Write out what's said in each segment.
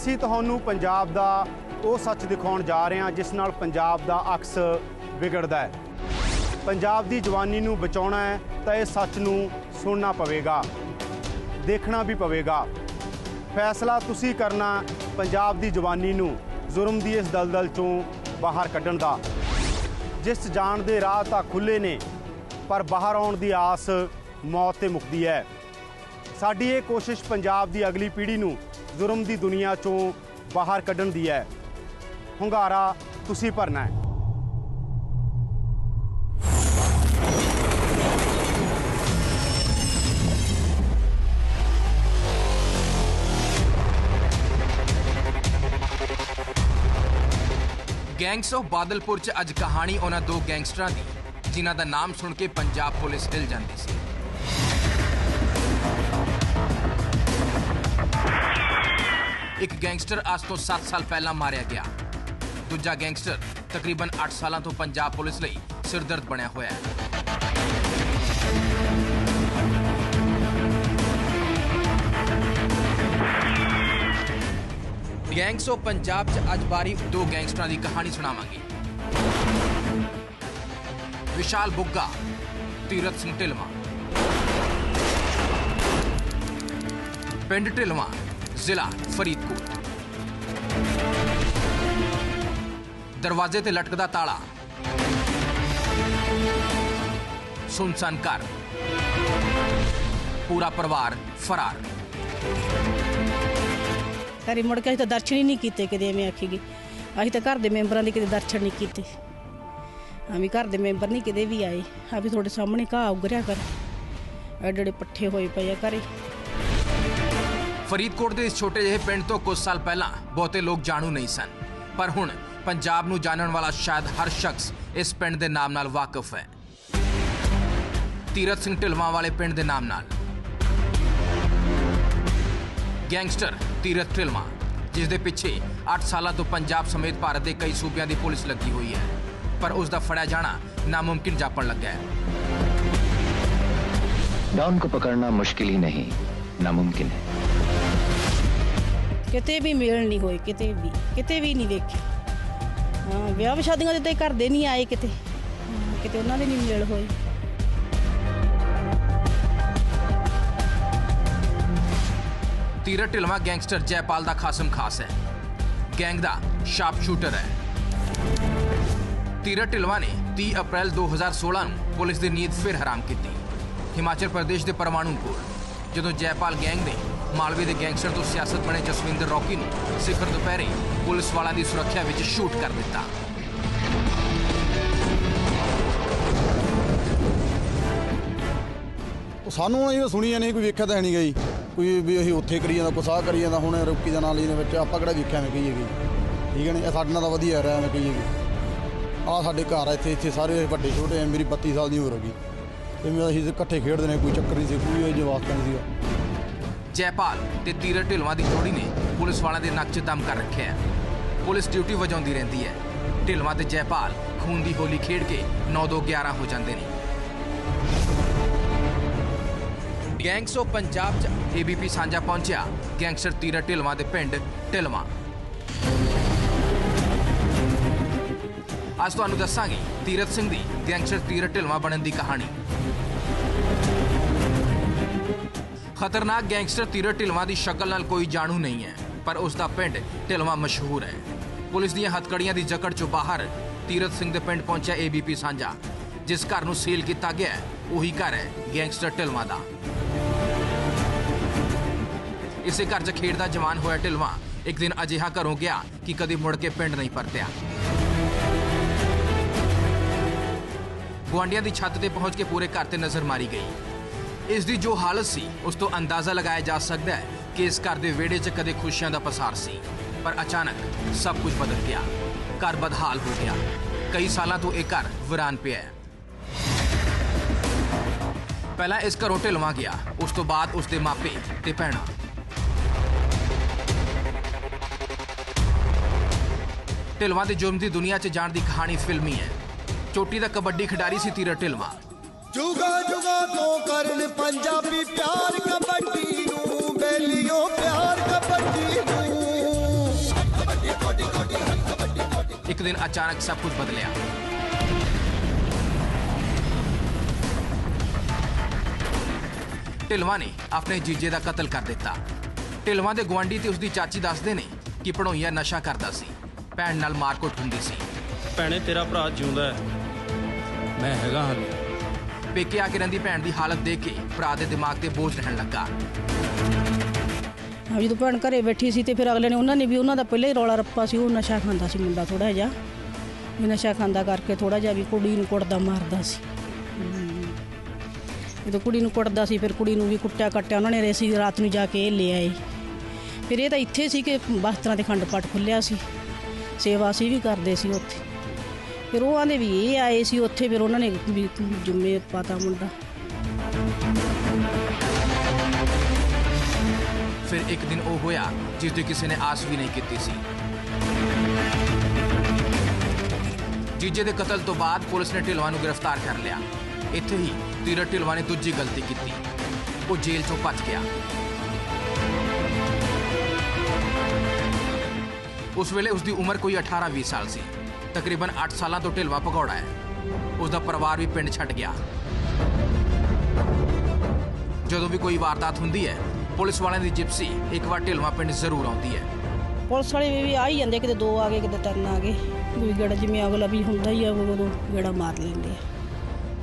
ਅਸੀਂ ਤੁਹਾਨੂੰ ਪੰਜਾਬ ਦਾ ਉਹ ਸੱਚ ਦਿਖਾਉਣ ਜਾ ਰਹੇ ਹਾਂ, ਜਿਸ ਨਾਲ ਪੰਜਾਬ ਦਾ ਅਕਸ ਵਿਗੜਦਾ ਹੈ। ਪੰਜਾਬ ਦੀ ਜਵਾਨੀ ਨੂੰ ਬਚਾਉਣਾ ਹੈ, ਤਾਂ ਇਹ ਸੱਚ ਨੂੰ ਸੁਣਨਾ ਪਵੇਗਾ, ਦੇਖਣਾ ਵੀ ਪਵੇਗਾ। ਫੈਸਲਾ ਤੁਸੀਂ ਕਰਨਾ ਪੰਜਾਬ ਦੀ ਜਵਾਨੀ ਨੂੰ ਜ਼ੁਲਮ ਦੀ ਇਸ ਦਲਦਲ ਚੋਂ ਬਾਹਰ ਕੱਢਣ ਦਾ। ਜਿਸ ਜਾਣ ਦੇ ਰਾਹ ਤਾਂ ਖੁੱਲੇ ਨੇ, ਪਰ ਬਾਹਰ ਆਉਣ ਦੀ ਆਸ ਮੌਤ ਤੇ ਮੁਕਦੀ ਹੈ। ਸਾਡੀ ਇਹ ਕੋਸ਼ਿਸ਼ ਪੰਜਾਬ ਦੀ ਅਗਲੀ ਪੀੜ੍ਹੀ ਨੂੰ ਜੁਰਮ ਦੀ ਦੁਨੀਆ ਚੋਂ ਬਾਹਰ ਕੱਢਣ ਦੀ ਹੈ। ਹੁੰਗਾਰਾ ਤੁਸੀਂ ਭਰਨਾ ਹੈ। ਗੈਂਗਸ ਆਫ ਬਾਦਲਪੁਰ 'ਚ ਅੱਜ ਕਹਾਣੀ ਉਹਨਾਂ ਦੋ ਗੈਂਗਸਟਰਾਂ ਦੀ, ਜਿਨ੍ਹਾਂ ਦਾ ਨਾਮ ਸੁਣ ਕੇ ਪੰਜਾਬ ਪੁਲਿਸ ਹਿਲ ਜਾਂਦੀ ਸੀ। ਇੱਕ ਗੈਂਗਸਟਰ ਅੱਜ ਤੋਂ 7 ਸਾਲ ਪਹਿਲਾਂ ਮਾਰਿਆ ਗਿਆ। ਦੂਜਾ ਗੈਂਗਸਟਰ ਤਕਰੀਬਨ 8 ਸਾਲਾਂ ਤੋਂ ਪੰਜਾਬ ਪੁਲਿਸ ਲਈ ਸਿਰਦਰਦ ਬਣਿਆ ਹੋਇਆ ਹੈ। ਗੈਂਗਸ ਆਫ ਪੰਜਾਬ 'ਚ ਅੱਜ ਬਾਰੀ ਦੋ ਗੈਂਗਸਟਰਾਂ ਦੀ ਕਹਾਣੀ ਸੁਣਾਵਾਂਗੇ। ਵਿਸ਼ਾਲ ਬੁੱਗਾ ਤੀਰਤ ਸਿੰਘ ਢਿਲਵਾਂ। ਪਿੰਡ ਢਿਲਵਾਂ ਜ਼ਿਲ੍ਹਾ ਫਰੀਦਕੋਟ। ਦਰਵਾਜ਼ੇ ਤੇ ਲਟਕਦਾ ਤਾਲਾ। ਸੁਨਸਾਨ ਘਰ। ਪੂਰਾ ਪਰਿਵਾਰ ਫਰਾਰ। ਘਰੇ ਮੁੜ ਕੇ ਅਸੀਂ ਤਾਂ ਦਰਸ਼ਨ ਹੀ ਨਹੀਂ ਕੀਤੇ ਕਿਤੇ ਐਵੇਂ ਆਖੀਗੀ ਅਸੀਂ ਤਾਂ ਘਰ ਦੇ ਮੈਂਬਰਾਂ ਦੇ ਕਿਤੇ ਦਰਸ਼ਨ ਨਹੀਂ ਕੀਤੇ। ਹਾਂ ਘਰ ਦੇ ਮੈਂਬਰ ਨਹੀਂ ਕਿਤੇ ਵੀ ਆਏ। ਆ ਵੀ ਤੁਹਾਡੇ ਸਾਹਮਣੇ ਘਾਹ ਉਗਰਿਆ ਕਰ ਐਡੇ ਐਡੇ ਪੱਠੇ ਹੋਏ ਪਏ ਆ ਘਰੇ। ਫਰੀਦਕੋਟ ਦੇ ਇਸ ਛੋਟੇ ਜਿਹੇ ਪਿੰਡ ਤੋਂ ਕੁਝ ਸਾਲ ਪਹਿਲਾਂ ਬਹੁਤੇ ਲੋਕ ਜਾਣੂ ਨਹੀਂ ਸਨ ਪਰ ਹੁਣ ਪੰਜਾਬ ਨੂੰ ਜਾਣਨ ਵਾਲਾ ਸ਼ਾਇਦ ਹਰ ਸ਼ਖਸ ਇਸ ਪਿੰਡ ਦੇ ਨਾਮ ਨਾਲ ਵਾਕਿਫ ਹੈ ਤੀਰਤ ਸਿੰਘ ਢਿਲਵਾਂ ਵਾਲੇ ਪਿੰਡ ਦੇ ਨਾਮ ਨਾਲ ਗੈਂਗਸਟਰ ਤੀਰਤ ਢਿਲਵਾਂ ਜਿਸ ਦੇ ਪਿੱਛੇ 8 ਸਾਲਾਂ ਤੋਂ ਪੰਜਾਬ ਸਮੇਤ ਭਾਰਤ ਦੇ ਕਈ ਸੂਬਿਆਂ ਦੀ ਪੁਲਿਸ ਲੱਗੀ ਹੋਈ ਹੈ ਪਰ ਉਸ ਦਾ ਫੜਿਆ ਜਾਣਾ ਨਾਮੁਮਕਿਨ ਜਾਪਣ ਲੱਗਾ ਹੈ डॉन को पकड़ना मुश्किल ही नहीं नामुमकिन है ਕਿਤੇ ਵੀ ਮੇਲ ਨਹੀਂ ਹੋਏ ਕਿਤੇ ਵੀ ਕਿਤੇ ਵੀ ਨਹੀਂ ਵੇਖੇ। ਹਾਂ ਵਿਆਹ ਸ਼ਾਦੀਆਂ ਦੇ ਤਾਂ ਘਰ ਦੇ ਨਹੀਂ ਆਏ ਕਿਤੇ। ਹਾਂ, ਕਿਤੇ ਉਹਨਾਂ ਦੇ ਨਹੀਂ ਮੇਲ ਹੋਏ। ਤੀਰਤ ਢਿਲਵਾਂ ਗੈਂਗਸਟਰ ਜੈਪਾਲ ਦਾ ਖਾਸਮ ਖਾਸ ਹੈ। ਗੈਂਗ ਦਾ ਸ਼ਾਰਪ ਸ਼ੂਟਰ ਹੈ। ਤੀਰਥ ਢਿਲਵਾਂ ਨੇ 30 ਅਪ੍ਰੈਲ 2016 ਨੂੰ ਪੁਲਿਸ ਦੀ ਨੀਂਦ ਫਿਰ ਹਰਾਮ ਕੀਤੀ। ਹਿਮਾਚਲ ਪ੍ਰਦੇਸ਼ ਦੇ ਪਰਮਾਣੂ ਕੋਲ ਜਦੋਂ ਜੈਪਾਲ ਗੈਂਗ ਨੇ ਮਾਲਵੇ ਦੇ ਗੈਂਗਸਟਰ ਤੋਂ ਸਿਆਸਤ ਬਣੇ ਜਸਵਿੰਦਰ ਰੌਕੀ ਨੂੰ ਸਿਖਰ ਦੁਪਹਿਰੇ ਪੁਲਿਸ ਵਾਲਾਂ ਦੀ ਸੁਰੱਖਿਆ ਵਿੱਚ ਸ਼ੂਟ ਕਰ ਦਿੱਤਾ। ਸਾਨੂੰ ਹੁਣ ਇਹ ਸੁਣੀ ਨਹੀਂ ਕੋਈ ਵੇਖਿਆ ਤਾਂ ਹੈ ਨਹੀਂ ਗਈ। ਕੋਈ ਵੀ ਅਸੀਂ ਉੱਥੇ ਕਰੀ ਜਾਂਦਾ ਕੁਛ ਆਹ ਕਰੀ ਜਾਂਦਾ, ਹੁਣ ਰੋਕੀ ਦਾ ਨਾਲ ਇਹਦੇ ਵਿੱਚ ਆਪਾਂ ਕਿਹੜਾ ਵੇਖਿਆ ਮੈਂ ਕਹੀਏ ਗਈ ਠੀਕ ਹੈ ਨੇ? ਇਹ ਸਾਡੇ ਨਾਲ ਤਾਂ ਵਧੀਆ ਰਿਹਾ ਮੈਂ ਕਹੀਏ ਗਈ ਆ ਸਾਡੇ ਘਰ ਆ ਇੱਥੇ ਇੱਥੇ ਸਾਰੇ ਵੱਡੇ ਛੋਟੇ ਆ, ਮੇਰੀ 32 ਸਾਲ ਦੀ ਉਮਰ ਹੋ ਗਈ। ਤੇ ਮੈਂ ਅਸੀਂ ਇਕੱਠੇ ਖੇਡਦੇ ਨੇ, ਕੋਈ ਚੱਕਰ ਨਹੀਂ ਸੀ, ਕੋਈ ਇਹ ਜਵਾਬ ਨਹੀਂ ਸੀਗਾ। ਜੈਪਾਲ ਤੇ ਤੀਰਤ ਢਿਲਵਾਂ ਦੀ ਜੋੜੀ ਨੇ ਪੁਲਿਸ ਵਾਲਿਆਂ ਦੇ ਨੱਕ 'ਚ ਦਮ ਕਰ ਰੱਖਿਆ ਹੈ। ਪੁਲਿਸ ਡਿਊਟੀ ਵਜਾਉਂਦੀ ਰਹਿੰਦੀ ਹੈ। ਢਿਲਵਾਂ ਤੇ ਜੈਪਾਲ ਖੂਨ ਦੀ ਹੋਲੀ ਖੇਡ ਕੇ 9-2-11 ਹੋ ਜਾਂਦੇ ਨੇ। ਗੈਂਗਸ ਆਫ ਪੰਜਾਬ 'ਚ ਏਬੀਪੀ ਸਾਂਝਾ ਪਹੁੰਚਿਆ ਗੈਂਗਸਟਰ ਤੀਰਤ ਢਿਲਵਾਂ ਦੇ ਪਿੰਡ ਢਿਲਵਾਂ। ਅੱਜ ਤੁਹਾਨੂੰ ਦੱਸਾਂਗੇ ਤੀਰਤ ਸਿੰਘ ਦੀ ਗੈਂਗਸਟਰ ਤੀਰਤ ਢਿਲਵਾਂ ਬਣਨ ਦੀ ਕਹਾਣੀ। ਖਤਰਨਾਕ ਗੈਂਗਸਟਰ ਤੀਰਤ ਢਿਲਵਾਂ ਦੀ ਸ਼ਕਲ ਨਾਲ ਕੋਈ ਜਾਣੂ ਨਹੀਂ ਹੈ, ਪਰ ਉਸ ਦਾ ਪਿੰਡ ਢਿਲਵਾਂ ਮਸ਼ਹੂਰ ਹੈ। ਪੁਲਿਸ ਦੀਆਂ ਹੱਥਕੜੀਆਂ ਦੀ ਜਕੜ ਚੋਂ ਬਾਹਰ ਤੀਰਤ ਸਿੰਘ ਦੇ ਪਿੰਡ ਪਹੁੰਚਿਆ ਏਬੀਪੀ ਸਾਂਝਾ, ਜਿਸ ਘਰ ਨੂੰ ਸੀਲ ਕੀਤਾ ਗਿਆ ਉਹੀ ਘਰ ਹੈ ਗੈਂਗਸਟਰ ਢਿਲਵਾਂ ਦਾ। ਇਸੇ ਘਰ 'ਚ ਖੇਡਦਾ ਜਵਾਨ ਹੋਇਆ ਢਿਲਵਾਂ। ਇੱਕ ਦਿਨ ਅਜਿਹਾ ਘਰੋਂ ਗਿਆ ਕਿ ਕਦੇ ਮੁੜ ਕੇ ਪਿੰਡ ਨਹੀਂ ਪਰਤਿਆ। ਗੁਆਂਢੀਆਂ ਦੀ ਛੱਤ ਤੇ ਪਹੁੰਚ ਕੇ ਪੂਰੇ ਘਰ ਤੇ ਨਜ਼ਰ ਮਾਰੀ ਗਈ। ਇਸ ਦੀ ਜੋ ਹਾਲਤ ਸੀ, ਉਸ ਤੋਂ ਅੰਦਾਜ਼ਾ ਲਗਾਇਆ ਜਾ ਸਕਦਾ ਹੈ ਕਿ ਇਸ ਘਰ ਦੇ ਵਿਹੜੇ 'ਚ ਕਦੇ ਖੁਸ਼ੀਆਂ ਦਾ ਪਸਾਰ ਸੀ। ਪਰ ਅਚਾਨਕ ਸਭ ਕੁਝ ਬਦਲ ਗਿਆ। ਘਰ ਬਦਹਾਲ ਹੋ ਗਿਆ। ਕਈ ਸਾਲਾਂ ਤੋਂ ਇਹ ਘਰ ਵੀਰਾਨ ਪਿਆ ਹੈ। ਪਹਿਲਾਂ ਇਸ ਘਰੋਂ ਢਿਲਵਾਂ ਗਿਆ। ਉਸ ਤੋਂ ਬਾਅਦ ਉਸ ਦੇ ਮਾਪੇ ਤੇ ਭੈਣਾਂ। ਢਿਲਵਾਂ ਦੇ ਜੁਰਮ ਦੀ ਦੁਨੀਆ 'ਚ ਜਾਣ ਦੀ ਕਹਾਣੀ ਫਿਲਮੀ ਹੈ। ਚੋਟੀ ਦਾ ਕਬੱਡੀ ਖਿਡਾਰੀ ਸੀ ਤੀਰਤ ਢਿਲਵਾਂ। ਜੁਗਾ ਜੁਗਾ ਤੋਂ ਕਰਨ ਪੰਜਾਬੀ ਪਿਆਰ ਕਬੱਡੀ ਨੂੰ ਬੇਲੀਓ ਪਿਆਰ ਕਬੱਡੀ ਨੂੰ ਇੱਕ ਦਿਨ ਅਚਾਨਕ ਸਭ ਕੁਝ ਬਦਲਿਆ ਢਿਲਵਾ ਨੇ ਆਪਣੇ ਜੀਜੇ ਦਾ ਕਤਲ ਕਰ ਦਿੱਤਾ ਢਿਲਵਾ ਦੇ ਗੁਆਂਢੀ ਤੇ ਉਸਦੀ ਚਾਚੀ ਦੱਸਦੇ ਨੇ ਕਿ ਭਣੋਈਆ ਨਸ਼ਾ ਕਰਦਾ ਸੀ ਭੈਣ ਨਾਲ ਮਾਰਕੁੱਟ ਹੁੰਦੀ ਸੀ ਭੈਣੇ ਤੇਰਾ ਭਰਾ ਜਿਉਂਦਾ ਹੈ ਮੈਂ ਹੈਗਾ ਹਾਲੇ ਪੇਕੇ ਆ ਕੇ ਰਹਿੰਦੀ ਭੈਣ ਦੀ ਹਾਲਤ ਦੇਖ ਕੇ ਭਰਾ ਦੇ ਦਿਮਾਗ ਤੇ ਬੋਝ ਰਹਿਣ ਲੱਗਾ। ਹਾਂ, ਜਦੋਂ ਭੈਣ ਘਰੇ ਬੈਠੀ ਸੀ ਤੇ ਫਿਰ ਅਗਲੇ ਨੇ ਉਹਨਾਂ ਨੇ ਵੀ ਉਹਨਾਂ ਦਾ ਪਹਿਲਾਂ ਹੀ ਰੌਲਾ ਰੱਪਾ ਸੀ, ਉਹ ਨਸ਼ਾ ਖਾਂਦਾ ਸੀ ਮੁੰਡਾ ਥੋੜਾ ਜਿਹਾ। ਵੀ ਨਸ਼ਾ ਖਾਂਦਾ ਕਰਕੇ ਥੋੜਾ ਜਿਹਾ ਵੀ ਕੁੜੀ ਨੂੰ ਕੁੱਟਦਾ ਮਾਰਦਾ ਸੀ। ਜਦੋਂ ਕੁੜੀ ਨੂੰ ਕੁੱਟਦਾ ਸੀ, ਫਿਰ ਕੁੜੀ ਨੂੰ ਵੀ ਕੁੱਟਿਆ ਕੱਟਿਆ, ਉਹਨਾਂ ਨੇ ਰੇਸੀ ਰਾਤ ਨੂੰ ਜਾ ਕੇ ਇਹ ਲੈ ਆਏ। ਫਿਰ ਇਹ ਤਾਂ ਇੱਥੇ ਸੀ ਕਿ ਬਸਤਰਾਂ ਦੇ ਖੰਡ ਪਾਠ ਖੁੱਲਿਆ ਸੀ। ਸੇਵਾ ਸੀ ਵੀ ਕਰਦੇ ਸੀ ਉੱਥੇ। ਫਿਰ ਉਹ ਆਂਦੇ ਵੀ ਇਹ ਆਏ ਸੀ, ਉੱਥੇ ਫਿਰ ਉਹਨਾਂ ਨੇ ਵੀ ਜੁੰਮੇ ਪਾਤਾ ਮੁੰਡਾ। ਫਿਰ ਇੱਕ ਦਿਨ ਉਹ ਹੋਇਆ, ਜਿਸ ਦੀ ਕਿਸੇ ਨੇ ਆਸ ਵੀ ਨਹੀਂ ਕੀਤੀ ਸੀ। ਜੀਜੇ ਦੇ ਕਤਲ ਤੋਂ ਬਾਅਦ ਪੁਲਿਸ ਨੇ ਢਿਲਵਾ ਨੂੰ ਗ੍ਰਿਫਤਾਰ ਕਰ ਲਿਆ। ਇੱਥੇ ਹੀ ਤੀਰਤ ਢਿਲਵਾ ਨੇ ਦੂਜੀ ਗਲਤੀ ਕੀਤੀ। ਉਹ ਜੇਲ੍ਹ ਚੋਂ ਭੱਜ ਗਿਆ। ਉਸ ਵੇਲੇ ਉਸ ਦੀ ਉਮਰ ਕੋਈ 18-20 ਸਾਲ ਸੀ। ਤਕਰੀਬਨ 8 ਸਾਲਾਂ ਤੋਂ ਢਿਲਵਾ ਭਗੌੜਾ ਹੈ। ਉਸ ਦਾ ਪਰਿਵਾਰ ਵੀ ਪਿੰਡ ਛੱਡ ਗਿਆ। ਜਦੋਂ ਵੀ ਕੋਈ ਵਾਰਦਾਤ ਹੁੰਦੀ ਹੈ ਪੁਲਿਸ ਵਾਲਿਆਂ ਦੀ ਜਿਪਸੀ ਇੱਕ ਵਾਰ ਢਿਲਵਾ ਪਿੰਡ ਜ਼ਰੂਰ ਆਉਂਦੀ ਹੈ। ਪੁਲਿਸ ਵਾਲੇ ਵੀ- ਵੀ ਆ ਹੀ ਜਾਂਦੇ ਕਿਤੇ ਦੋ ਆ ਗਏ ਕਿਤੇ ਤਿੰਨ ਆ ਗਏ। ਕੋਈ ਗੇੜਾ ਜਿਵੇਂ ਅਗਲਾ ਵੀ ਹੁੰਦਾ ਹੀ ਆ ਉਦੋਂ ਗੇੜਾ ਮਾਰ ਲੈਂਦੇ ਆ।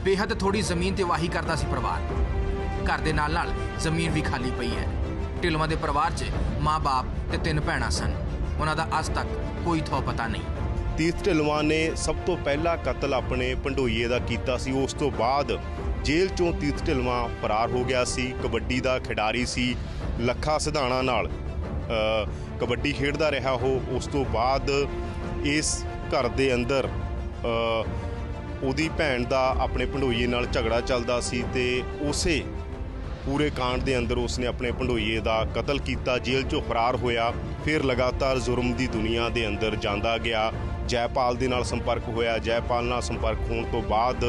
ਬੇਹੱਦ ਥੋੜੀ ਜ਼ਮੀਨ ਤੇ ਵਾਹੀ ਕਰਦਾ ਸੀ ਪਰਿਵਾਰ। ਘਰ ਦੇ ਨਾਲ ਨਾਲ ਜ਼ਮੀਨ ਵੀ ਖਾਲੀ ਪਈ ਹੈ। ਢਿਲਵਾ ਦੇ ਪਰਿਵਾਰ 'ਚ ਮਾਂ-ਬਾਪ ਤੇ ਤਿੰਨ ਭੈਣਾਂ ਸਨ। ਉਹਨਾਂ ਦਾ ਅੱਜ ਤੱਕ ਕੋਈ ਥੋ ਪਤਾ ਨਹੀਂ। ਤੀਰਥ ਢਿਲਵਾਂ ਨੇ ਸਭ ਤੋਂ ਪਹਿਲਾ ਕਤਲ ਆਪਣੇ ਭੰਡੋਈਏ ਦਾ ਕੀਤਾ ਸੀ। ਉਸ ਤੋਂ ਬਾਅਦ ਜੇਲ੍ਹ ਚੋਂ ਤੀਰਥ ਢਿਲਵਾਂ ਫਰਾਰ ਹੋ ਗਿਆ ਸੀ। ਕਬੱਡੀ ਦਾ ਖਿਡਾਰੀ ਸੀ ਲੱਖਾ ਸਿਧਾਣਾ ਨਾਲ। ਕਬੱਡੀ ਖੇਡਦਾ ਰਿਹਾ ਉਹ। ਉਸ ਤੋਂ ਬਾਅਦ ਇਸ ਘਰ ਦੇ ਅੰਦਰ ਉਹਦੀ ਭੈਣ ਦਾ ਆਪਣੇ ਭੰਡੋਈਏ ਨਾਲ ਝਗੜਾ ਚੱਲਦਾ ਸੀ ਤੇ ਉਸੇ ਪੂਰੇ ਕਾਂਡ ਦੇ ਅੰਦਰ ਉਸਨੇ ਆਪਣੇ ਭੰਡੋਈਏ ਦਾ ਕਤਲ ਕੀਤਾ। ਜੇਲ੍ਹ ਚੋਂ ਫਰਾਰ ਹੋਇਆ, ਫਿਰ ਲਗਾਤਾਰ ਜ਼ੁਰਮ ਦੀ ਦੁਨੀਆ ਦੇ ਅੰਦਰ ਜਾਂਦਾ ਗਿਆ। ਜੈਪਾਲ ਦੇ ਨਾਲ ਸੰਪਰਕ ਹੋਇਆ। ਜੈਪਾਲ ਨਾਲ ਸੰਪਰਕ ਹੋਣ ਤੋਂ ਬਾਅਦ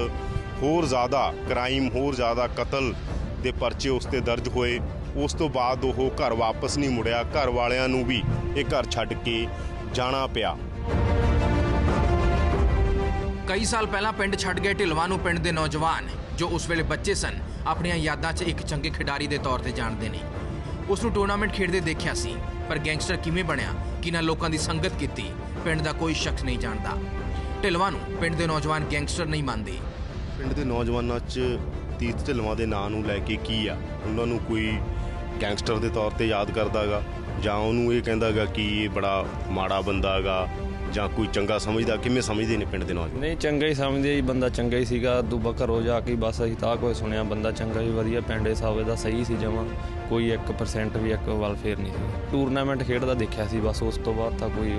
ਹੋਰ ਜ਼ਿਆਦਾ ਕ੍ਰਾਈਮ ਹੋਰ ਜ਼ਿਆਦਾ ਕਤਲ ਦੇ ਪਰਚੇ ਉਸ ਤੇ ਦਰਜ ਹੋਏ। ਉਸ ਤੋਂ ਬਾਅਦ ਉਹ ਘਰ ਵਾਪਸ ਨਹੀਂ ਮੁੜਿਆ। ਘਰ ਵਾਲਿਆਂ ਨੂੰ ਵੀ ਇਹ ਘਰ ਛੱਡ ਕੇ ਜਾਣਾ ਪਿਆ। ਕਈ ਸਾਲ ਪਹਿਲਾਂ ਪਿੰਡ ਛੱਡ ਗਏ ਢਿਲਵਾ ਨੂੰ ਪਿੰਡ ਦੇ ਨੌਜਵਾਨ, ਜੋ ਉਸ ਵੇਲੇ ਬੱਚੇ ਸਨ, ਆਪਣੀਆਂ ਯਾਦਾਂ 'ਚ ਇੱਕ ਚੰਗੇ ਖਿਡਾਰੀ ਦੇ ਤੌਰ ਤੇ ਜਾਣਦੇ ਨੇ। ਉਸ ਨੂੰ ਟੂਰਨਾਮੈਂਟ ਖੇਡਦੇ ਦੇਖਿਆ ਸੀ, ਪਰ ਗੈਂਗਸਟਰ ਕਿਵੇਂ ਬਣਿਆ ਕਿਨਾਂ ਲੋਕਾਂ ਦੀ ਸੰਗਤ ਕੀਤੀ ਪਿੰਡ ਦਾ ਕੋਈ ਸ਼ਖਸ ਨਹੀਂ ਜਾਣਦਾ। ਢਿਲਵਾ ਨੂੰ ਪਿੰਡ ਦੇ ਨੌਜਵਾਨ ਗੈਂਗਸਟਰ ਨਹੀਂ ਮੰਨਦੇ। ਪਿੰਡ ਦੇ ਨੌਜਵਾਨਾਂ 'ਚ ਤੀਰਥ ਢਿਲਵਾਂ ਦੇ ਨਾਂ ਨੂੰ ਲੈ ਕੇ ਕੀ ਆ? ਉਹਨਾਂ ਨੂੰ ਕੋਈ ਗੈਂਗਸਟਰ ਦੇ ਤੌਰ ਤੇ ਯਾਦ ਕਰਦਾਗਾ ਜਾਂ ਉਹਨੂੰ ਇਹ ਕਹਿੰਦਾਗਾ ਕਿ ਇਹ ਬੜਾ ਮਾੜਾ ਬੰਦਾ ਹੈਗਾ? ਜਾਂ ਕੋਈ ਚੰਗਾ ਸਮਝਦਾ ਕਿਵੇਂ ਸਮਝਦੇ ਨੇ ਪਿੰਡ ਦੇ ਨੌਜਵਾਨ? ਨਹੀਂ ਚੰਗਾ ਹੀ ਸਮਝਦੇ ਜੀ ਬੰਦਾ ਚੰਗਾ ਹੀ ਸੀਗਾ ਦੂਬਾ ਘਰੋਂ ਜਾ ਕੇ ਬਸ ਅਸੀਂ ਤਾਂ ਕੋਈ ਸੁਣਿਆ ਬੰਦਾ ਚੰਗਾ ਹੀ ਵਧੀਆ ਪਿੰਡੇ ਸਾਵੇ ਦਾ ਸਹੀ ਸੀ ਜਮਾ ਕੋਈ 1% ਵੀ ਇੱਕ ਵੱਲ ਫੇਰ ਨਹੀਂ ਸੀ ਟੂਰਨਾਮੈਂਟ ਖੇਡਦਾ ਦੇਖਿਆ ਸੀ ਬਸ ਉਸ ਤੋਂ ਬਾਅਦ ਤਾਂ ਕੋਈ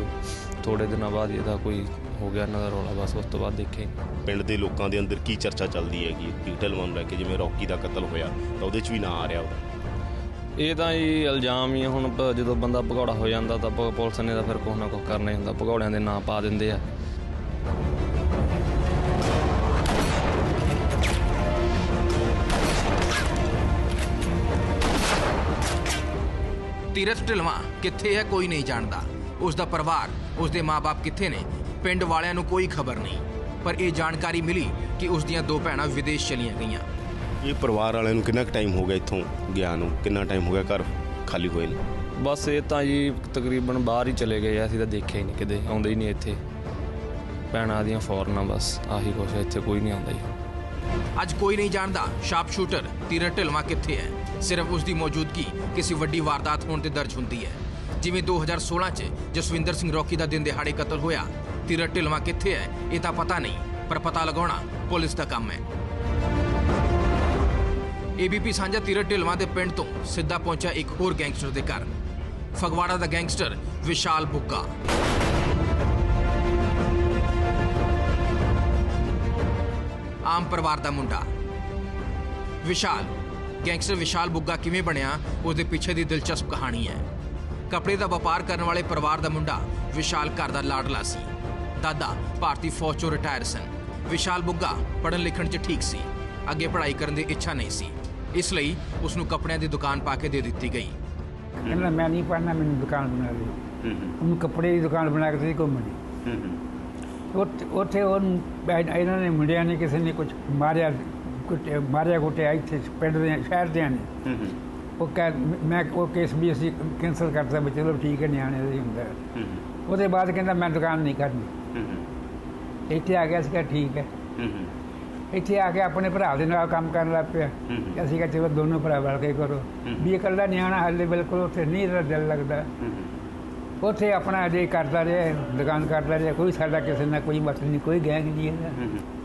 ਥੋੜੇ ਦਿਨਾਂ ਬਾਅਦ ਇਹਦਾ ਕੋਈ ਹੋ ਗਿਆ ਇਹਨਾਂ ਦਾ ਰੌਲਾ ਬਸ ਉਸ ਤੋਂ ਬਾਅਦ ਦੇਖੇ ਪਿੰਡ ਦੇ ਲੋਕਾਂ ਦੇ ਅੰਦਰ ਕੀ ਚਰਚਾ ਚੱਲਦੀ ਹੈਗੀ? ਤੀਰਥ ਢਿਲਵਾਂ ਨੂੰ ਲੈ ਕੇ ਜਿਵੇਂ ਰੌਕੀ ਦਾ ਕਤਲ ਹੋਇਆ ਤਾਂ ਉਹਦੇ 'ਚ ਵੀ ਨਾਂ ਆ ਰਿਹਾ ਉਹਦਾ। ਇਹ ਤਾਂ ਜੀ ਇਲਜ਼ਾਮ ਹੀ ਆ, ਹੁਣ ਪ- ਜਦੋਂ ਬੰਦਾ ਭਗੌੜਾ ਹੋ ਜਾਂਦਾ ਤਾਂ ਪ- ਪੁਲਿਸ ਨੇ ਤਾਂ ਫਿਰ ਕੁਛ ਨਾ ਕੁਛ ਕਰਨਾ ਹੀ ਹੁੰਦਾ ਭਗੌੜਿਆਂ ਦੇ ਨਾਂ ਪਾ ਦਿੰਦੇ ਆ। ਤੀਰਥ ਢਿਲਵਾ ਕਿੱਥੇ ਹੈ ਕੋਈ ਨਹੀਂ ਜਾਣਦਾ। ਉਸ ਦਾ ਪਰਿਵਾਰ ਉਸ ਦੇ ਮਾਪੇ ਕਿੱਥੇ ਨੇ ਪਿੰਡ ਵਾਲਿਆਂ ਨੂੰ ਕੋਈ ਖਬਰ ਨਹੀਂ। ਪਰ ਇਹ ਜਾਣਕਾਰੀ ਮਿਲੀ ਕਿ ਉਸ ਦੀਆਂ ਦੋ ਭੈਣਾਂ ਵਿਦੇਸ਼ ਚਲੀਆਂ ਗਈਆਂ। ਇਹ ਪਰਿਵਾਰ ਵਾਲਿਆਂ ਨੂੰ ਕਿੰਨਾ ਕੁ ਟਾਈਮ ਹੋ ਗਿਆ ਇੱਥੋਂ ਗਿਆ ਨੂੰ? ਕਿੰਨਾ ਟਾਈਮ ਹੋ ਗਿਆ ਘਰ ਖਾਲੀ ਹੋਏ ਨੂੰ? ਬਸ ਇਹ ਤਾਂ ਜੀ ਤਕਰੀਬਨ ਬਾਹਰ ਹੀ ਚਲੇ ਗਏ ਆ, ਅਸੀਂ ਤਾਂ ਦੇਖਿਆ ਹੀ ਨਹੀਂ ਕਿਤੇ ਆਉਂਦੇ ਹੀ ਨਹੀਂ ਇੱਥੇ। ਭੈਣਾਂ ਦੀਆਂ ਫੌਰਨਾਂ ਬਸ ਆਹੀ ਕੁਛ ਹੈ, ਇੱਥੇ ਕੋਈ ਨਹੀਂ ਆਉਂਦਾ ਜੀ। ਅੱਜ ਕੋਈ ਨਹੀਂ ਜਾਣਦਾ ਸ਼ਾਰਪ ਸ਼ੂਟਰ ਤੀਰਥ ਢਿਲਵਾ ਕਿੱਥੇ ਹੈ। ਸਿਰਫ ਉਸ ਦੀ ਮੌਜੂਦਗੀ ਕਿਸੇ ਵੱਡੀ ਵਾਰਦਾਤ ਹੋਣ ਤੇ ਦਰਜ ਹੁੰਦੀ ਹੈ। ਜਿਵੇਂ 2016 ਚ ਜਸਵਿੰਦਰ ਸਿੰਘ ਰੌਕੀ ਦਾ ਦਿਨ ਦਿਹਾੜੇ ਕਤਲ ਹੋਇਆ ਤੀਰਥ ਢਿਲਵਾ ਕਿੱਥੇ ਹੈ ਇਹ ਤਾਂ ਪਤਾ ਨਹੀਂ ਪਰ ਪਤਾ ਲਗਾਉਣਾ ਪੁਲਿਸ ਦਾ ਕੰਮ ਹੈ। ਏਬੀਪੀ ਸਾਂਝਾ ਤੀਰਥ ਢਿਲਵਾ ਦੇ ਪਿੰਡ ਤੋਂ ਸਿੱਧਾ ਪਹੁੰਚਿਆ ਇੱਕ ਹੋਰ ਗੈਂਗਸਟਰ ਦੇ ਘਰ। ਫਗਵਾੜਾ ਦਾ ਗੈਂਗਸਟਰ ਵਿਸ਼ਾਲ ਬੁੱਗਾ। ਆਮ ਪਰਿਵਾਰ ਦਾ ਮੁੰਡਾ। ਵਿਸ਼ਾਲ, ਗੈਂਗਸਟਰ ਵਿਸ਼ਾਲ ਬੁੱਗਾ ਕਿਵੇਂ ਬਣਿਆ ਉਸ ਦੇ ਪਿੱਛੇ ਦੀ ਦਿਲਚਸਪ ਕਹਾਣੀ ਹੈ। ਕੱਪੜੇ ਦਾ ਵਪਾਰ ਕਰਨ ਵਾਲੇ ਪਰਿਵਾਰ ਦਾ ਮੁੰਡਾ ਵਿਸ਼ਾਲ ਘਰ ਦਾ ਲਾਡਲਾ ਸੀ। ਦਾਦਾ ਭਾਰਤੀ ਫੌਜ ਚੋਂ ਰਿਟਾਇਰ ਸਨ। ਵਿਸ਼ਾਲ ਬੁੱਗਾ ਪੜ੍ਹਨ ਲਿਖਣ 'ਚ ਠੀਕ ਸੀ। ਅੱਗੇ ਪੜ੍ਹਾਈ ਕਰਨ ਦੀ ਇੱਛਾ ਨਹੀਂ ਸੀ। ਇਸ ਲਈ ਉਸ ਨੂੰ ਕੱਪੜਿਆਂ ਦੀ ਦੁਕਾਨ ਪਾ ਕੇ ਦੇ ਦਿੱਤੀ ਗਈ। ਕਹਿੰਦਾ ਮੈਂ ਨਹੀਂ ਪੜਨਾ ਮੈਨੂੰ ਦੁਕਾਨ ਬਣਾ ਦੇ। ਉਹਨੂੰ ਕੱਪੜੇ ਦੀ ਦੁਕਾਨ ਬਣਾ ਕੇ ਦੇ ਘੁੰਮਣੀ ਉੱਥੇ ਉੱਥੇ ਉਹਨੂੰ ਬੈ- ਇਹਨਾਂ ਨੇ ਮੁੰਡਿਆਂ ਨੇ ਕਿਸੇ ਨੇ ਕੁਝ ਮਾਰਿਆ ਕੁੱਟਿਆ ਮਾਰਿਆ ਕੁੱਟਿਆ ਇੱਥੇ ਪਿੰਡ ਦੇ ਸ਼ਹਿਰ ਦੇ ਨੇ। ਹੂੰ ਹੂੰ। ਉਹ ਕਹਿ ਮੈਂ ਉਹ ਕੇਸ ਵੀ ਅਸੀਂ ਕੈਂਸਲ ਕਰਤਾ ਵੀ ਚਲੋ ਠੀਕ ਹੈ ਨਿਆਣੇ ਦਾ ਹੀ ਹੁੰਦਾ ਹੈ। ਹੂੰ ਉਹਦੇ ਬਾਅਦ ਕਹਿੰਦਾ ਮੈਂ ਦੁਕਾਨ ਨਹੀਂ ਕਰਨੀ। ਹੂੰ ਹੂੰ। ਇੱਥੇ ਆ ਗਿਆ ਸੀਗਾ ਠੀਕ ਹੈ। ਹੂੰ ਹੂੰ। ਇੱਥੇ ਆ ਕੇ ਆਪਣੇ ਭਰਾ ਦੇ ਨਾਲ ਕੰਮ ਕਰਨ ਲੱਗ ਪਿਆ। ਅਸੀਂ ਕਿਹਾ ਚਲੋ ਦੋਨੋਂ ਭਰਾ ਵਲ ਕੇ ਕਰੋ। ਵੀ ਇਕੱਲਾ ਨਿਆਣਾ ਹਾਲੇ ਬਿਲਕੁਲ ਉੱਥੇ ਨਹੀਂ ਇਹਦਾ ਦਿਲ ਲੱਗਦਾ। ਉੱਥੇ ਆਪਣਾ ਅਜੇ ਕਰਦਾ ਰਿਹਾ ਦੁਕਾਨ ਕਰਦਾ ਰਿਹਾ ਕੋਈ ਸਾਡਾ ਕਿਸੇ ਨਾਲ ਕੋਈ ਮਸਲਾ ਨਹੀਂ ਕੋਈ ਗੈਂਗ ਨਹੀਂ ਇਹਦਾ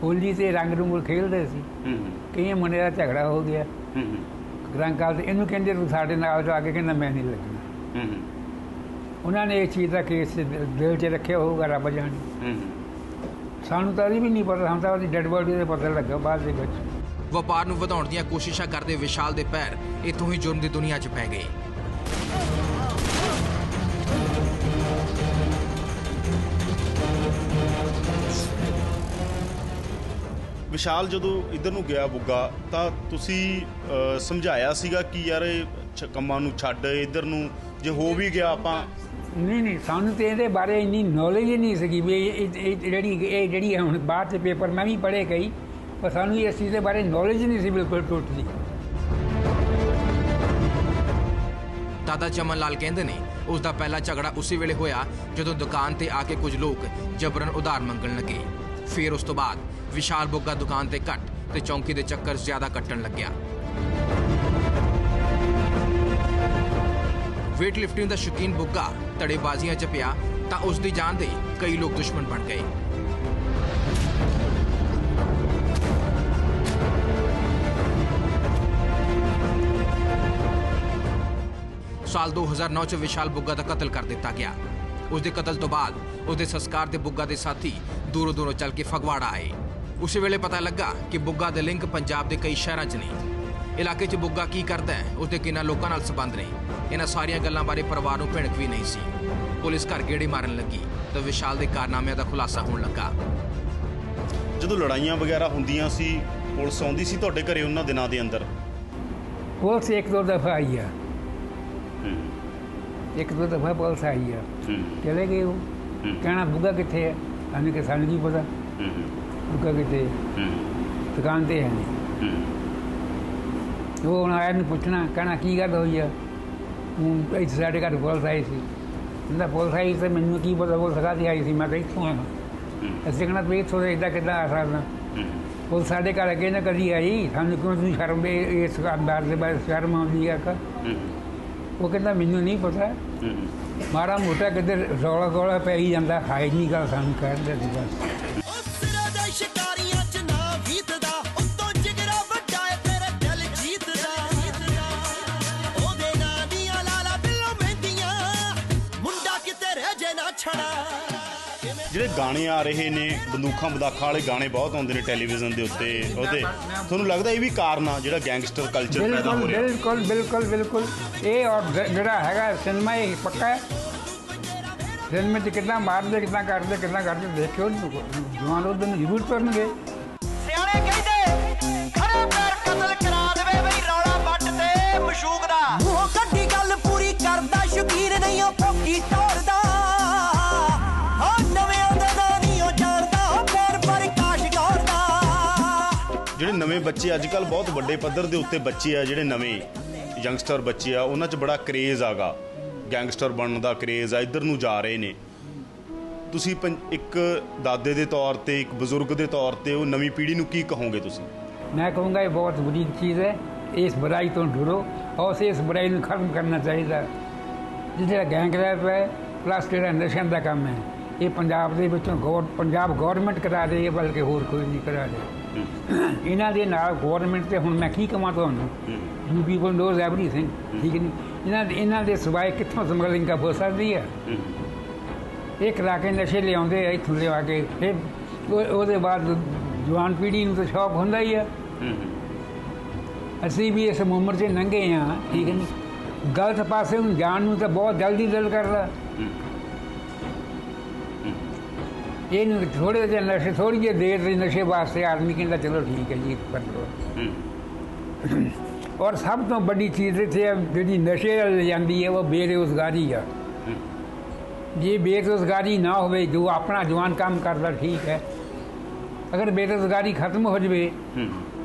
ਹੋਲੀ ਤੇ ਰੰਗ ਰੰਗੁਲ ਖੇਡਦੇ ਸੀ। ਕਈ ਮੁੰਡੇ ਦਾ ਝਗੜਾ ਹੋ ਗਿਆ। ਰੰਗ ਕਾਲ ਤੇ ਇਹਨੂੰ ਕਹਿੰਦੇ ਤੂੰ ਸਾਡੇ ਨਾਲ ਜਾ ਕੇ ਕਹਿੰਦਾ ਮੈਂ ਨਹੀਂ ਲੱਗਣਾ। ਉਹਨਾਂ ਨੇ ਇਹ ਚੀਜ਼ ਦਾ ਕੇਸ ਦਿਲ- 'ਚ ਰੱਖਿਆ ਹੋਊਗਾ ਰੱਬ ਜਾਣੇ। ਸਾਨੂੰ ਤਾਂ ਇਹ ਵੀ ਨਹੀਂ ਪਤਾ ਸਾਨੂੰ ਤਾਂ ਉਹਦੀ ਡੈਡ ਬੋਡੀ ਦੇ ਪਤਾ ਲੱਗਾ ਬਾਅਦ ਦੇ ਵਿੱਚ। ਵਪਾਰ ਨੂੰ ਵਧਾਉਣ ਦੀਆਂ ਕੋਸ਼ਿਸ਼ਾਂ ਕਰਦੇ ਵਿਸ਼ਾਲ ਦੇ ਪੈਰ ਇੱਥੋਂ ਹੀ ਜੁਰਮ ਦੀ ਦੁਨੀਆ 'ਚ ਪੈ ਗਏ। ਵਿਸ਼ਾਲ ਜਦੋਂ ਇਧਰ ਨੂੰ ਗਿਆ ਬੁੱਗਾ ਤਾਂ ਤੁਸੀਂ ਸਮਝਾਇਆ ਸੀਗਾ ਕਿ ਯਾਰ ਇਹ ਕੰਮਾਂ ਨੂੰ ਛੱਡ ਇਧਰ ਨੂੰ ਜੇ ਹੋ ਵੀ ਗਿਆ ਆਪਾਂ ਨਹੀਂ ਨਹੀਂ, ਸਾਨੂੰ ਤੇ ਇਹਦੇ ਬਾਰੇ ਇੰਨੀ ਨੌਲੇਜ ਹੀ ਨਹੀਂ ਸੀਗੀ ਵੀ ਇਹ ਜਿਹੜੀ ਇਹ ਜਿਹੜੀ ਹੁਣ ਬਾਅਦ ਚ ਪੇਪਰ ਮੈਂ ਵੀ ਪੜ੍ਹੇ ਗਈ ਪਰ ਸਾਨੂੰ ਇਸ ਚੀਜ਼ ਦੇ ਬਾਰੇ ਨੌਲੇਜ ਨਹੀਂ ਸੀ ਬਿਲਕੁਲ ਟੋਟਲੀ ਦਾਦਾ ਚਮਨ ਲਾਲ ਕਹਿੰਦੇ ਨੇ ਉਸ ਦਾ ਪਹਿਲਾ ਝਗੜਾ ਉਸੇ ਵੇਲੇ ਹੋਇਆ ਜਦੋਂ ਦੁਕਾਨ ਤੇ ਆ ਕੇ ਕੁਝ ਲੋਕ ਜਬਰਨ ਉਧਾਰ ਮੰਗਣ ਲੱਗੇ। ਫਿਰ ਉਸ ਤੋਂ ਬਾਅਦ ਵਿਸ਼ਾਲ ਬੋਗਾ ਦੁਕਾਨ ਤੇ ਘੱਟ ਤੇ ਚੌਂਕੀ ਦੇ ਚੱਕਰ ਜ਼ਿਆਦਾ ਕੱਟਣ ਲੱਗਿਆ। ਵੇਟ ਲਿਫਟਿੰਗ ਦਾ ਸ਼ੌਕੀਨ ਬੁੱਗਾ ਧੜੇਬਾਜ਼ੀਆਂ 'ਚ ਪਿਆ ਤਾਂ ਉਸ ਦੀ ਜਾਨ ਦੇ ਕਈ ਲੋਕ ਦੁਸ਼ਮਣ ਬਣ ਗਏ। ਸਾਲ 2009 ਚ ਵਿਸ਼ਾਲ ਬੁੱਗਾ ਦਾ ਕਤਲ ਕਰ ਦਿੱਤਾ ਗਿਆ। ਉਸ ਦੇ ਕਤਲ ਤੋਂ ਬਾਅਦ ਉਸ ਦੇ ਸੰਸਕਾਰ ਦੇ ਬੁੱਗਾ ਦੇ ਸਾਥੀ ਦੂਰੋਂ ਦੂਰੋਂ ਚੱਲ ਕੇ ਫਗਵਾੜਾ ਆਏ। ਉਸੇ ਵੇਲੇ ਪਤਾ ਲੱਗਾ ਕਿ ਬੁੱਗਾ ਦੇ ਲਿੰਕ ਪੰਜਾਬ ਦੇ ਕਈ ਸ਼ਹਿਰਾਂ 'ਚ ਨੇ। ਇਲਾਕੇ 'ਚ ਬੁੱਗਾ ਕੀ ਕਰਦਾ ਹੈ ਉਸ ਦੇ ਕਿੰਨਾ ਲੋਕਾਂ ਨਾਲ ਸੰਬੰਧ ਨੇ? ਇਹਨਾਂ ਸਾਰੀਆਂ ਗੱਲਾਂ ਬਾਰੇ ਪਰਿਵਾਰ ਨੂੰ ਭਿਣਕ ਵੀ ਨਹੀਂ ਸੀ। ਪੁਲਿਸ ਘਰ ਗੇੜੇ ਮਾਰਨ ਲੱਗੀ ਤਾਂ ਵਿਸ਼ਾਲ ਦੇ ਕਾਰਨਾਮਿਆਂ ਦਾ ਖੁਲਾਸਾ ਹੋਣ ਲੱਗਾ। ਜਦੋਂ ਲੜਾਈਆਂ ਵਗੈਰਾ ਹੁੰਦੀਆਂ ਸੀ ਪੁਲਿਸ ਆਉਂਦੀ ਸੀ ਤੁਹਾਡੇ ਘਰੇ ਉਹਨਾਂ ਦਿਨਾਂ ਦੇ ਅੰਦਰ? ਪੁਲਿਸ ਇੱਕ ਦੋ ਦਫਾ ਆਈ ਆ। ਹੂੰ। ਇੱਕ ਦੋ ਦਫਾ ਪੁਲਿਸ ਆਈ ਆ। ਚਲੇ ਗਏ ਉਹ। ਕਹਿਣਾ ਬੁੱਗਾ ਕਿੱਥੇ ਹੈ ਸਾਨੂੰ ਕਿ ਸਾਨੂੰ ਕੀ ਪਤਾ। ਹੂੰ। ਬੁੱਗਾ ਕਿੱਥੇ ਦੁਕਾਨ ਤੇ ਹੈ ਨਹੀਂ ਹੂੰ। ਉਹ ਹੁਣ ਆਇਆ ਨੂੰ ਪੁੱਛਣਾ ਕਹਿਣਾ ਕੀ ਗੱਲ ਹੋਈ ਆ? ਉਹ ਇੱਥੇ ਸਾਡੇ ਘਰ ਪੁਲਿਸ ਆਈ ਸੀ। ਕਹਿੰਦਾ ਪੁਲਿਸ ਆਈ ਤੇ ਮੈਨੂੰ ਕੀ ਪਤਾ ਪੁਲਿਸ ਕਾਹਦੀ ਆਈ ਸੀ? ਮੈਂ ਤਾਂ ਇੱਥੋਂ ਆਇਆ। ਅਸੀਂ ਕਹਿਣਾ ਵੀ ਇੱਥੋਂ ਇਦਾਂ ਕਿੱਦਾਂ ਆ ਸਕਦਾ? ਹੂੰ। ਪੁਲਿਸ ਸਾਡੇ ਘਰ ਅੱਗੇ ਨਾ ਕਦੀ ਆਈ। ਸਾਨੂੰ ਕਿਉਂ ਤੁਸੀਂ ਸ਼ਰਮ ਦੇ ਇਸ ਅੰਦਾਰ ਦੇ ਬਾਰੇ ਸ਼ਰਮ ਆਉਂਦੀ ਆ ਕਾ ਉਹ ਕਹਿੰਦਾ ਮੈਨੂੰ ਨਹੀਂ ਪਤਾ। ਮਾਰਾ ਮੋਟਾ ਕਿਤੇ ਰੌਲਾ ਗੋਲਾ ਪੈ ਹੀ ਜਾਂਦਾ। ਹਾਈ ਨਹੀਂ ਗੱਲ ਸਾਨੂੰ ਕਹਿੰਦੇ ਸੀ ਬਸ। ਗਾਣੇ ਆ ਰਹੇ ਨੇ ਬੰਦੂਖਾਂ ਬਦਾਖਾਂ ਵਾਲੇ ਗਾਣੇ ਬਹੁਤ ਆਉਂਦੇ ਨੇ ਟੈਲੀਵਿਜ਼ਨ ਦੇ ਉੱਤੇ ਉਹਦੇ। ਤੁਹਾਨੂੰ ਲੱਗਦਾ ਇਹ ਵੀ ਕਾਰਨ ਆ ਜਿਹੜਾ ਗੈਂਗਸਟਰ ਕਲਚਰ ਪੈਦਾ ਹੋ ਰਿਹਾ? ਬਿਲਕੁਲ ਬਿਲਕੁਲ ਬਿਲਕੁਲ। ਇਹ ਔਰ ਜਿਹੜਾ ਹੈਗਾ ਸਿਨੇਮਾ ਇਹ ਪੱਕਾ ਹੈ। ਸਿਨੇਮੇ 'ਚ ਕਿੱਦਾਂ ਮਾਰਦੇ ਕਿੱਦਾਂ ਕਰਦੇ ਕਿੱਦਾਂ ਕਰਦੇ ਦੇਖਿਓ ਜਵਾਨ ਉਹਦੇ ਨੂੰ ਜ਼ਰੂਰ ਕਰਨਗੇ। ਸਿਆਣੇ ਕਹਿੰਦੇ ਖੜੇ ਪੈਰ ਕਤਲ ਕਰਾ ਦੇਵੇ ਬਈ ਰੌਲਾ ਵੱਟ ਤੇ ਮਸ਼ੂਕ ਦਾ। ਮੂੰਹ ਕੱਢੀ ਗੱਲ ਪੂਰੀ ਕਰਦਾ ਸ਼ਕੀਰ ਨਹੀਂ ਉਹ ਫੋਕੀ ਜਿਹੜੇ ਨਵੇਂ ਬੱਚੇ ਅੱਜ ਕੱਲ ਬਹੁਤ ਵੱਡੇ ਪੱਧਰ ਦੇ ਉੱਤੇ ਬੱਚੇ ਆ, ਜਿਹੜੇ ਨਵੇਂ ਯੰਗਸਟਰ ਬੱਚੇ ਆ, ਉਹਨਾਂ 'ਚ ਬੜਾ ਕਰੇਜ਼ ਆਗਾ। ਗੈਂਗਸਟਰ ਬਣਨ ਦਾ ਕਰੇਜ਼ ਆ, ਇੱਧਰ ਨੂੰ ਜਾ ਰਹੇ ਨੇ। ਤੁਸੀਂ ਪੰ- ਇੱਕ ਦਾਦੇ ਦੇ ਤੌਰ ਤੇ, ਇੱਕ ਬਜ਼ੁਰਗ ਦੇ ਤੌਰ ਤੇ ਉਹ ਨਵੀਂ ਪੀੜ੍ਹੀ ਨੂੰ ਕੀ ਕਹੋਗੇ ਤੁਸੀਂ? ਮੈਂ ਕਹੂੰਗਾ, ਇਹ ਬਹੁਤ ਬੁਰੀ ਚੀਜ਼ ਹੈ। ਇਸ ਬੁਰਾਈ ਤੋਂ ਡਰੋ ਔਰ ਇਸ ਬੁਰਾਈ ਨੂੰ ਖਤਮ ਕਰਨਾ ਚਾਹੀਦਾ। ਜਿਹੜਾ ਗੈਂਗਰੈਪ ਹੈ ਪਲੱਸ ਜਿਹੜਾ ਨਸ਼ਿਆਂ ਦਾ ਕੰਮ ਹੈ। ਇਹ ਪੰਜਾਬ ਦੇ ਵਿੱਚੋਂ ਗੌਰ ਪੰਜਾਬ ਗਵਰਨਮੈਂਟ ਕਰਾ ਰਹੀ ਹੈ ਬਲਕਿ ਹੋਰ ਕੋਈ ਨਹੀਂ ਕਰਾ ਰਿਹਾ ਇਹਨਾਂ ਦੇ ਨਾਲ ਗਵਰਨਮੈਂਟ ਤੇ ਹੁਣ ਮੈਂ ਕੀ ਕਹਾਂ ਤੁਹਾਨੂੰ? ਯੂ ਪੀਪਲ ਨੋਜ਼ ਐਵਰੀਥਿੰਗ ਠੀਕ ਨਹੀਂ? ਇਹਨਾਂ ਦੇ ਇਹਨਾਂ ਦੇ ਸਿਵਾਏ ਕਿੱਥੋਂ ਸਮਗਲਿੰਗ ਦਾ ਹੋ ਸਕਦੀ ਹੈ? ਇਹ ਕਰਾ ਕੇ ਨਸ਼ੇ ਲਿਆਉਂਦੇ ਆ ਇੱਥੋਂ ਲਿਆ ਕੇ। ਫਿਰ ਉਹ- ਉਹਦੇ ਬਾਅਦ ਜਵਾਨ ਪੀੜ੍ਹੀ ਨੂੰ ਤਾਂ ਸ਼ੌਕ ਹੁੰਦਾ ਹੀ ਆ। ਅਸੀਂ ਵੀ ਇਸ ਉਮਰ 'ਚ ਲੰਘੇ ਆ ਠੀਕ ਨਹੀਂ? ਗਲਤ ਪਾਸੇ ਨੂੰ ਜਾਣ ਨੂੰ ਤਾਂ ਬਹੁਤ ਜਲਦੀ ਦਿਲ ਕਰਦਾ। ਇਹਨੂੰ ਥੋੜੇ ਜਿਹੇ ਨਸ਼ੇ ਥੋੜੀ ਜਿਹੀ ਦੇਰ ਦੇ ਨਸ਼ੇ ਵਾਸਤੇ ਆਦਮੀ ਕਹਿੰਦਾ ਚਲੋ ਠੀਕ ਹੈ ਜੀ ਕਰ। ਲਓ ਔਰ ਸਭ ਤੋਂ ਵੱਡੀ ਚੀਜ਼ ਇੱਥੇ ਜਿਹੜੀ ਨਸ਼ੇ ਵੱਲ ਜਾਂਦੀ ਹੈ ਉਹ ਬੇਰੁਜ਼ਗਾਰੀ ਆ। ਜੇ ਬੇਰੁਜ਼ਗਾਰੀ ਨਾ ਹੋਵੇ ਜੋ ਆਪਣਾ ਜਵਾਨ ਕੰਮ ਕਰਦਾ ਠੀਕ ਹੈ। ਅਗਰ ਬੇਰੁਜ਼ਗਾਰੀ ਖਤਮ ਹੋ ਜਵੇ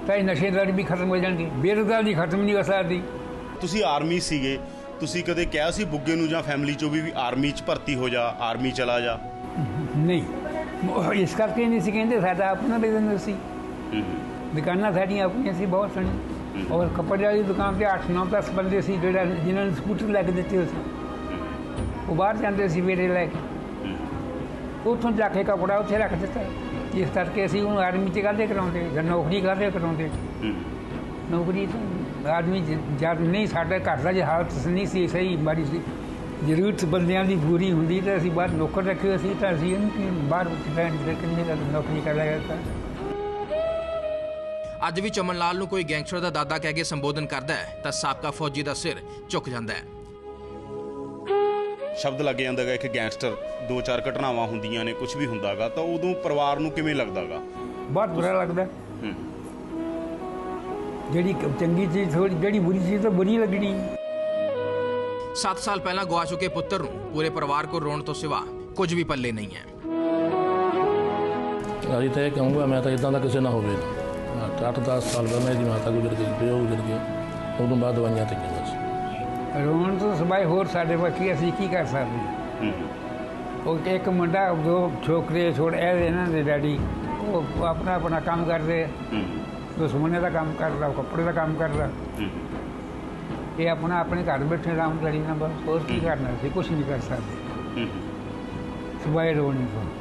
ਤਾਂ ਇਹ ਨਸ਼ੇ ਦਰ ਵੀ ਖਤਮ ਹੋ ਜਾਣਗੇ। ਬੇਰੁਜ਼ਗਾਰੀ ਖਤਮ ਨਹੀਂ ਹੋ ਸਕਦੀ। ਤੁਸੀਂ ਆਰਮੀ ਸੀਗੇ ਤੁਸੀਂ ਕਦੇ ਕਿਹਾ ਸੀ ਬੁੱਗੇ ਨੂੰ ਜਾਂ ਫੈਮਿਲੀ ਚੋਂ ਵੀ ਆਰਮੀ 'ਚ ਭਰਤੀ ਹੋ ਜਾ ਆਰਮੀ ਚਲਾ ਜਾ? ਨਹੀਂ। ਇਸ ਕਰਕੇ ਨਹੀਂ ਸੀ ਕਹਿੰਦੇ ਸਾਡਾ ਆਪਣਾ ਬਿਜ਼ਨਸ ਸੀ। ਦੁਕਾਨਾਂ ਸਾਡੀਆਂ ਆਪਣੀਆਂ ਸੀ ਬਹੁਤ ਸੋਹਣੀ ਔਰ ਕੱਪੜੇ ਵਾਲੀ ਦੁਕਾਨ ਤੇ 8-9 10 ਬੰਦੇ ਸੀ ਜਿਹੜਾ ਜਿਨ੍ਹਾਂ ਨੇ ਸਕੂਟਰ ਲੈ ਕੇ ਦਿੱਤੇ ਸੀ। ਉਹ ਬਾਹਰ ਜਾਂਦੇ ਸੀ ਵੇਰੇ ਲੈ ਕੇ। ਉੱਥੋਂ ਜਾ ਕੇ ਕੱਪੜਾ ਉੱਥੇ ਰੱਖ ਦਿੱਤਾ। ਇਸ ਕਰਕੇ ਅਸੀਂ ਉਹਨੂੰ ਆਰਮੀ 'ਚ ਕਾਹਦੇ ਕਰਾਉਂਦੇ ਜਾਂ ਨੌਕਰੀ ਕਾਹਦੇ ਕਰਾਉਂਦੇ? ਨੌਕਰੀ ਤਾਂ ਆਦਮੀ ਜਦ ਨਹੀਂ ਸਾਡੇ ਘਰ ਦਾ ਜੇ ਹਾਲਤ ਨਹੀਂ ਸੀ ਸਹੀ ਮਾੜੀ ਸੀ। ਜ਼ਰੂਰਤ ਬੰਦਿਆਂ ਦੀ ਪੂਰੀ ਹੁੰਦੀ ਤਾਂ ਅਸੀਂ ਬਾਹਰ ਨੌਕਰ ਰੱਖੇ ਸੀ ਤਾਂ ਅਸੀਂ ਇਹਨੂੰ ਕਿ ਬਾਹਰ ਦੇ ਕਿੰਨੇ ਦਾ ਨੌਕਰੀ ਕਰ ਲਿਆ ਤਾਂ। ਅੱਜ ਵੀ ਚਮਨ ਲਾਲ ਨੂੰ ਕੋਈ ਗੈਂਗਸਟਰ ਦਾ ਦਾਦਾ ਕਹਿ ਕੇ ਸੰਬੋਧਨ ਕਰਦਾ ਹੈ ਤਾਂ ਸਾਬਕਾ ਫੌਜੀ ਦਾ ਸਿਰ ਝੁਕ ਜਾਂਦਾ ਹੈ। ਸ਼ਬਦ ਲੱਗ ਜਾਂਦਾਗਾ ਇੱਕ ਗੈਂਗਸਟਰ ਦੋ ਚਾਰ ਘਟਨਾਵਾਂ ਹੁੰਦੀਆਂ ਨੇ ਕੁਝ ਵੀ ਹੁੰਦਾਗਾ ਤਾਂ ਉਦੋਂ ਪਰਿਵਾਰ ਨੂੰ ਕਿਵੇਂ ਲੱਗਦਾਗਾ? ਬਹੁਤ ਬੁਰਾ ਲੱਗਦਾ। ਜਿਹੜੀ ਚੰਗੀ ਚੀਜ਼ ਥੋੜੀ ਜਿਹੜੀ ਬੁਰੀ ਚੀਜ਼ ਤਾਂ ਬੁਰੀ ਲੱਗਣੀ। 7 ਸਾਲ ਪਹਿਲਾਂ ਗਵਾ ਚੁੱਕੇ ਪੁੱਤਰ ਨੂੰ ਪੂਰੇ ਪਰਿਵਾਰ ਕੋ ਰੋਣ ਤੋਂ ਸਿਵਾ ਕੁਝ ਵੀ ਪੱਲੇ ਨਹੀਂ ਹੈ। ਅਸੀਂ ਤਾਂ ਇਹ ਕਹੂੰਗਾ ਮੈਂ ਤਾਂ ਇਦਾਂ ਦਾ ਕਿਸੇ ਨਾਲ ਹੋਵੇ 8-10 ਸਾਲ ਪਹਿਲਾਂ ਇਹਦੀ ਮਾਤਾ ਗੁਜ਼ਰ ਗਈ ਪਿਓ ਗੁਜ਼ਰ ਗਿਆ ਉਦੋਂ ਬਾਅਦ ਦਵਾਈਆਂ ਤੇ ਗਈਆਂ ਸੀ। ਰੋਣ ਤੋਂ ਸਬਾਈ ਹੋਰ ਸਾਡੇ ਬਾਕੀ ਅਸੀਂ ਕੀ ਕਰ ਸਕਦੇ? ਹਾਂ? ਉਹ ਇੱਕ ਮੁੰਡਾ ਦੋ ਛੋਕਰੇ ਛੋੜ ਇਹ ਇਹਨਾਂ ਦੇ ਡੈਡੀ ਉਹ ਆਪਣਾ ਆਪਣਾ ਕੰਮ ਕਰਦੇ ਦੁਸ਼ਮਣੇ ਦਾ ਕੰਮ ਕਰਦਾ ਕੱਪੜੇ ਦਾ ਕੰਮ ਕਰਦਾ। ਇਹ ਆਪਣਾ ਆਪਣੇ ਘਰ ਬੈਠੇ ਆਰਾਮ ਕਰੀ ਨਾ ਬਸ ਹੋਰ ਕੀ ਕਰਨਾ ਸੀ ਕੁਝ ਨਹੀਂ ਕਰ ਸਕਦੇ। ਸਬਾਈ ਰੋਣੀ ਤੋਂ